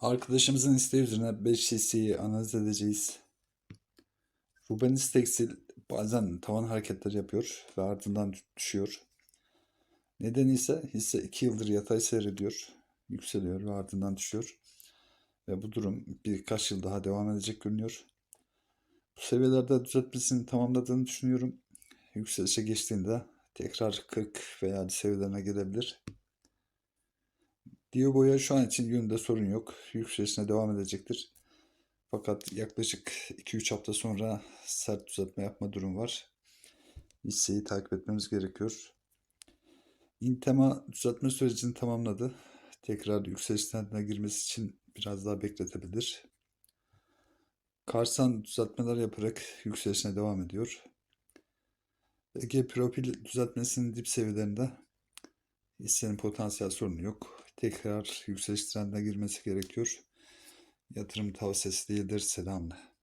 Arkadaşımızın isteği üzerine 5 hisseyi analiz edeceğiz. Rubenis Tekstil bazen tavan hareketleri yapıyor ve ardından düşüyor. Nedeni ise hisse 2 yıldır yatay seyrediyor, yükseliyor ve ardından düşüyor. Ve bu durum birkaç yıl daha devam edecek görünüyor. Bu seviyelerde düzeltmesini tamamladığını düşünüyorum. Yükselişe geçtiğinde tekrar 40 veya 50 seviyelerine gelebilir. Diobo'ya şu an için yönünde sorun yok. Yükselişine devam edecektir. Fakat yaklaşık 2-3 hafta sonra sert düzeltme yapma durum var. Hisseyi takip etmemiz gerekiyor. Intema düzeltme sürecini tamamladı. Tekrar yükseliş trendine girmesi için biraz daha bekletebilir. Karsan düzeltmeler yaparak yükselişine devam ediyor. Ege Propil düzeltmesinin dip seviyelerinde hissenin potansiyel sorunu yok. Tekrar yükseliş trendine girmesi gerekiyor. Yatırım tavsiyesi değildir. Selamla.